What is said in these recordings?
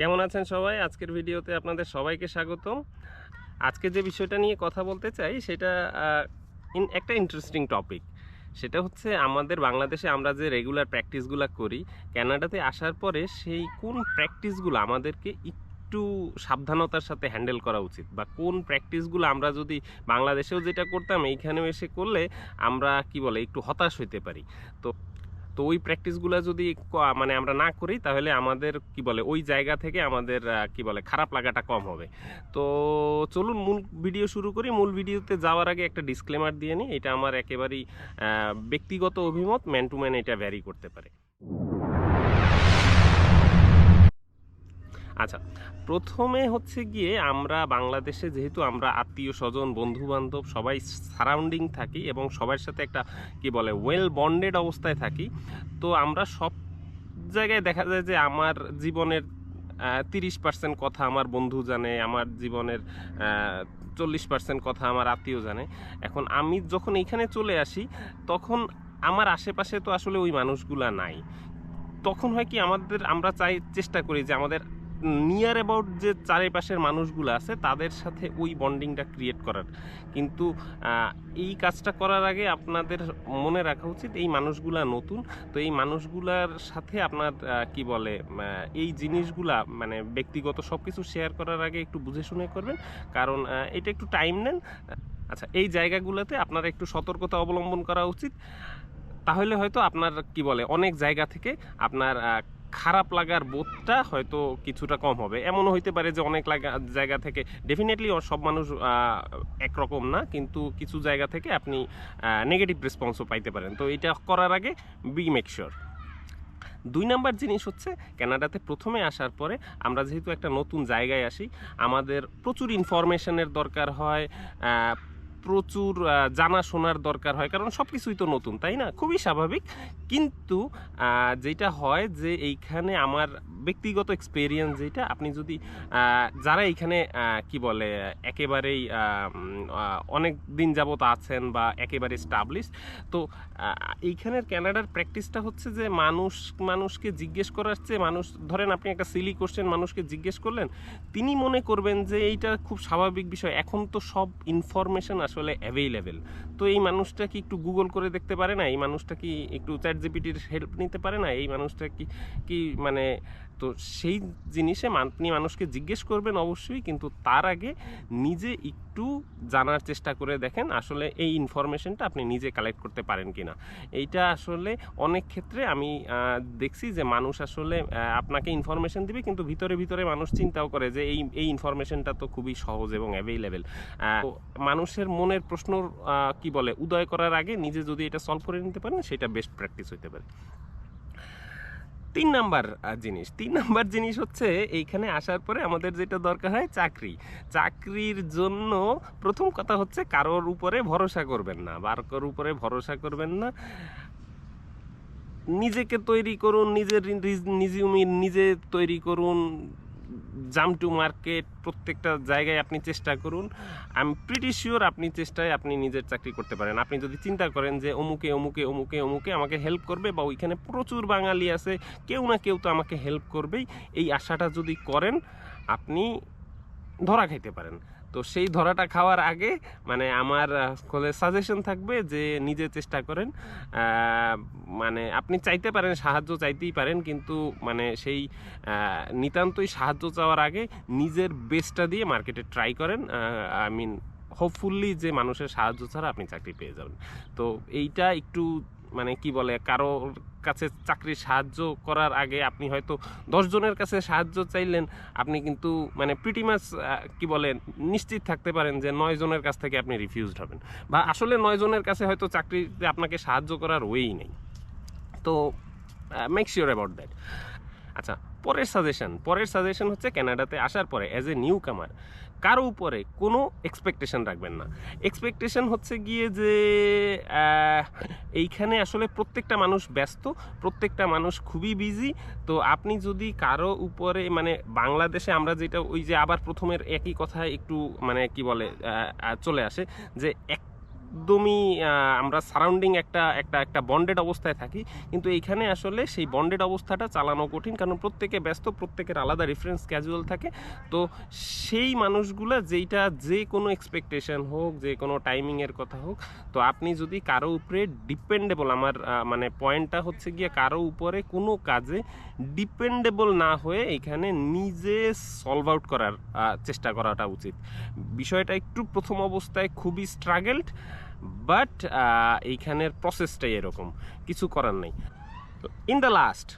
কেমন আছেন সবাই? আজকের ভিডিওতে আপনাদের সবাইকে স্বাগতম। আজকে যে বিষয়টা নিয়ে কথা বলতে চাই, সেটা একটা ইন্টারেস্টিং টপিক সেটা হচ্ছে আমাদের বাংলাদেশে আমরা যে রেগুলার প্র্যাকটিসগুলো করি, ক্যানাডাতে আসার পরে সেই কোন প্র্যাকটিসগুলো আমাদেরকে একটু সাবধানতার সাথে হ্যান্ডেল করা উচিত? বা কোন প্র্যাকটিসগুলো আমরা যদি বাংলাদেশেও যেটা করতাম, এইখানেও এসে করলে আমরা কি বলে, একটু হতাশ হইতে পারি। তো তো ওই প্র্যাকটিসগুলো যদি মানে আমরা না করি, তাহলে আমাদের কি বলে, ওই জায়গা থেকে আমাদের কি বলে, খারাপ লাগাটা কম হবে। তো চলুন, মূল ভিডিও শুরু করি। মূল ভিডিওতে যাওয়ার আগে একটা ডিসক্লেমার দিয়ে নিই। এটা আমার একেবারেই ব্যক্তিগত অভিমত ম্যান টু ম্যান এটা ভ্যারি করতে পারে। আচ্ছা প্রথমে হচ্ছে গিয়ে আমরা বাংলাদেশে যেহেতু আমরা আত্মীয় স্বজন বন্ধু বান্ধব সবাই সারাউন্ডিং থাকি এবং সবার সাথে একটা কি বলে ওয়েল বন্ডেড অবস্থায় থাকি, তো আমরা সব জায়গায় দেখা যায় যে আমার জীবনের তিরিশ পার্সেন্ট কথা আমার বন্ধু জানে, আমার জীবনের চল্লিশ পার্সেন্ট কথা আমার আত্মীয় জানে। এখন আমি যখন এইখানে চলে আসি, তখন আমার আশেপাশে তো আসলে ওই মানুষগুলা নাই। তখন হয় কি আমাদের, আমরা চাই, চেষ্টা করি যে আমাদের নিয়ার অ্যাবাউট যে চারিপাশের মানুষগুলো আছে, তাদের সাথে ওই বন্ডিংটা ক্রিয়েট করার। কিন্তু এই কাজটা করার আগে আপনাদের মনে রাখা উচিত, এই মানুষগুলা নতুন। তো এই মানুষগুলার সাথে আপনার কি বলে এই জিনিসগুলা মানে ব্যক্তিগত সব কিছু শেয়ার করার আগে একটু বুঝে শুনে করবেন। কারণ এটা একটু টাইম নেন। আচ্ছা এই জায়গাগুলোতে আপনারা একটু সতর্কতা অবলম্বন করা উচিত। তাহলে হয়তো আপনার, কি বলে, অনেক জায়গা থেকে আপনার খারাপ লাগার বোধটা হয়তো কিছুটা কম হবে। এমনও হইতে পারে যে অনেক লাগা, জায়গা থেকে ডেফিনেটলি সব মানুষ একরকম না, কিন্তু কিছু জায়গা থেকে আপনি নেগেটিভ রেসপন্সও পাইতে পারেন। তো এটা করার আগে বি মেক শিওর দুই নাম্বার জিনিস হচ্ছে, কানাডাতে প্রথমে আসার পরে আমরা যেহেতু একটা নতুন জায়গায় আসি, আমাদের প্রচুর ইনফরমেশনের দরকার হয় প্রচুর আহ, জানাশোনার দরকার হয় কারণ সব কিছুই তো নতুন তাই না? খুবই স্বাভাবিক। কিন্তু যেটা হয় যে এইখানে আমার ব্যক্তিগত এক্সপেরিয়েন্স যেটা আপনি যদি যারা এইখানে কি বলে একেবারেই অনেক দিন যাবত আছেন বা একেবারে স্টাবলিশ তো এইখানের ক্যানাডার প্র্যাকটিসটা হচ্ছে যে মানুষ মানুষকে জিজ্ঞেস করার চেয়ে মানুষ ধরেন আপনি একটা সিলি কোশ্চেন মানুষকে জিজ্ঞেস করলেন তিনি মনে করবেন যে এইটা খুব স্বাভাবিক বিষয়। এখন তো সব ইনফরমেশন আসলে অ্যাভেইলেবেল তো এই মানুষটা কি একটু গুগল করে দেখতে পারে না? এই মানুষটা কি একটু চ্যাট জিপিটির হেল্প নিতে পারে না? এই মানুষটা কি কি মানে তো সেই জিনিসে আপনি মানুষকে জিজ্ঞেস করবেন অবশ্যই, কিন্তু তার আগে নিজে একটু জানার চেষ্টা করে দেখেন আসলে এই ইনফরমেশনটা আপনি নিজে কালেক্ট করতে পারেন কিনা। এইটা আসলে অনেক ক্ষেত্রে আমি দেখছি যে মানুষ আসলে আপনাকে ইনফরমেশন দিবে, কিন্তু ভিতরে ভিতরে মানুষ চিন্তাও করে যে এই এই ইনফরমেশনটা তো খুবই সহজ এবং অ্যাভেইলেবেল মানুষের মনের প্রশ্ন কি বলে, উদয় করার আগে নিজে যদি এটা সলভ করে নিতে পারেন, সেটা বেস্ট প্র্যাকটিস হতে পারে। তিন নাম্বার জিনিস। তিন নাম্বার জিনিস হচ্ছে এইখানে আসার পরে আমাদের যেটা দরকার হয় চাকরি। চাকরির জন্য প্রথম কথা হচ্ছে কারোর উপরে ভরসা করবেন না বারকর উপরে ভরসা করবেন না। নিজেকে তৈরি করুন, নিজের রিজিউমি নিজে তৈরি করুন জাম টু মার্কেট প্রত্যেকটা জায়গায় আপনি চেষ্টা করুন। আই এম প্রিটি শিওর আপনি চেষ্টায় আপনি নিজের চাকরি করতে পারেন। আপনি যদি চিন্তা করেন যে অমুকে অমুকে অমুকে অমুকে আমাকে হেল্প করবে বা ওইখানে প্রচুর বাঙালি আছে, কেউ না কেউ তো আমাকে হেল্প করবেই। এই আশাটা যদি করেন, আপনি ধরা খাইতে পারেন। তো সেই ধরাটা খাওয়ার আগে মানে আমার সাজেশন থাকবে যে নিজে চেষ্টা করেন। মানে আপনি চাইতে পারেন, সাহায্য চাইতেই পারেন, কিন্তু মানে সেই নিতান্তই সাহায্য চাওয়ার আগে নিজের বেস্টটা দিয়ে মার্কেটে ট্রাই করেন। আই মিন হোপফুল্লি যে মানুষের সাহায্য ছাড়া আপনি চাকরি পেয়ে যাবেন। তো এইটা একটু মানে কি বলে, কারোর কাছে চাকরির সাহায্য করার আগে আপনি হয়তো দশ জনের কাছে সাহায্য চাইলেন, আপনি কিন্তু মানে প্রিটি মাস কি বলেন নিশ্চিত থাকতে পারেন যে নয় জনের কাছ থেকে আপনি রিফিউজড হবেন। বা আসলে নয় জনের কাছে হয়তো চাকরিতে আপনাকে সাহায্য করার ওয়েই নেই। তো মেক শিওর অ্যাবাউট দ্যাট আচ্ছা পরের সাজেশন পরের সাজেশন হচ্ছে কানাডাতে আসার পরে অ্যাজ এ নিউ কামার কারও উপরে কোনো এক্সপেকটেশন রাখবেন না। এক্সপেকটেশন হচ্ছে গিয়ে যে এইখানে আসলে প্রত্যেকটা মানুষ ব্যস্ত, প্রত্যেকটা মানুষ খুবই বিজি তো আপনি যদি কারও উপরে মানে বাংলাদেশে আমরা যেটা, ওই যে আবার প্রথমের একই কথা একটু মানে কি বলে চলে আসে যে এক একদমই আমরা সারাউন্ডিং একটা একটা একটা বন্ডেড অবস্থায় থাকি। কিন্তু এইখানে আসলে সেই বন্ডেড অবস্থাটা চালানো কঠিন, কারণ প্রত্যেকে ব্যস্ত, প্রত্যেকের আলাদা রেফারেন্স ক্যাজুয়াল থাকে। তো সেই মানুষগুলো যেইটা যে কোনো এক্সপেকটেশন হোক, যে কোনো টাইমিংয়ের কথা হোক, তো আপনি যদি কারও উপরে ডিপেন্ডেবল আমার মানে পয়েন্টটা হচ্ছে গিয়ে কারও উপরে কোনো কাজে ডিপেন্ডেবল না হয়ে এখানে নিজে সলভ আউট করার চেষ্টা করাটা উচিত। বিষয়টা একটু প্রথম অবস্থায় খুবই স্ট্রাগেলড বাট এইখানের প্রসেসটাই এরকম। কিছু করার নেই। ইন দ্য লাস্ট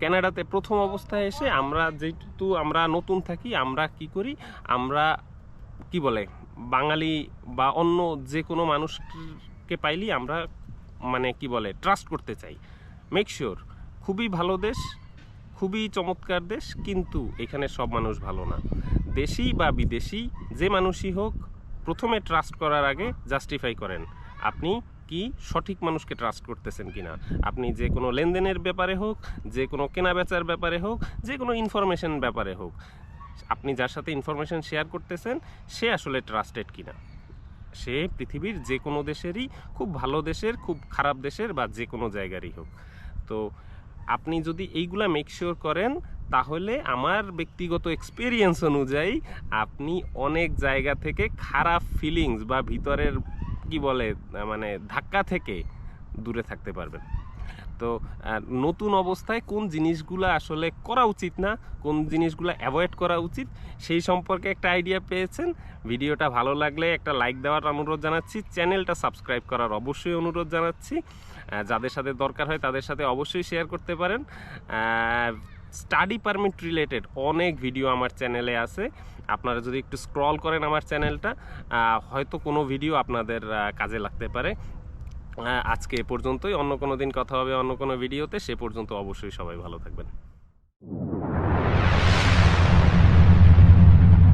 কানাডাতে প্রথম অবস্থায় এসে আমরা যেহেতু আমরা নতুন থাকি, আমরা কি করি? আমরা, কি বলে, বাঙালি বা অন্য যে কোনো মানুষকে পাইলি আমরা মানে কি বলে ট্রাস্ট করতে চাই। মেক শিওর খুবই ভালো দেশ, খুবই চমৎকার দেশ, কিন্তু এখানে সব মানুষ ভালো না। দেশি বা বিদেশি, যে মানুষই হোক প্রথমে ট্রাস্ট করার আগে জাস্টিফাই করেন, আপনি কি সঠিক মানুষকে ট্রাস্ট করতেছেন কিনা? আপনি যে কোনো লেনদেনের ব্যাপারে হোক, যে কোনো কেনা বেচার ব্যাপারে হোক, যে কোনো ইনফরমেশন ব্যাপারে হোক, আপনি যার সাথে ইনফরমেশন শেয়ার করতেছেন, সে আসলে ট্রাস্টেড কিনা? সে পৃথিবীর যে কোনো দেশেরই, খুব ভালো দেশের, খুব খারাপ দেশের বা যে কোনো জায়গারই হোক। তো আপনি যদি এইগুলা মেকশিওর করেন তাহলে আমার ব্যক্তিগত এক্সপিরিয়েন্স অনুযায়ী আপনি অনেক জায়গা থেকে খারাপ ফিলিংস বা ভিতরের, কি বলে মানে ধাক্কা থেকে দূরে থাকতে পারবেন। তো নতুন অবস্থায় কোন জিনিসগুলো আসলে করা উচিত না, কোন জিনিসগুলো অ্যাভয়েড করা উচিত, সেই সম্পর্কে একটা আইডিয়া পেয়েছেন। ভিডিওটা ভালো লাগলে একটা লাইক দেওয়ার অনুরোধ জানাচ্ছি। চ্যানেলটা সাবস্ক্রাইব করার অবশ্যই অনুরোধ জানাচ্ছি। যাদের সাথে দরকার হয় তাদের সাথে অবশ্যই শেয়ার করতে পারেন। স্টাডি পারমিট রিলেটেড অনেক ভিডিও আমার চ্যানেলে আছে। আপনারা যদি একটু স্ক্রল করেন আমার চ্যানেলটা হয়তো কোনো ভিডিও আপনাদের কাজে লাগতে পারে। আজকে এ পর্যন্তই। অন্য কোনো দিন কথা হবে অন্য কোনো ভিডিওতে। সে পর্যন্ত অবশ্যই সবাই ভালো থাকবেন।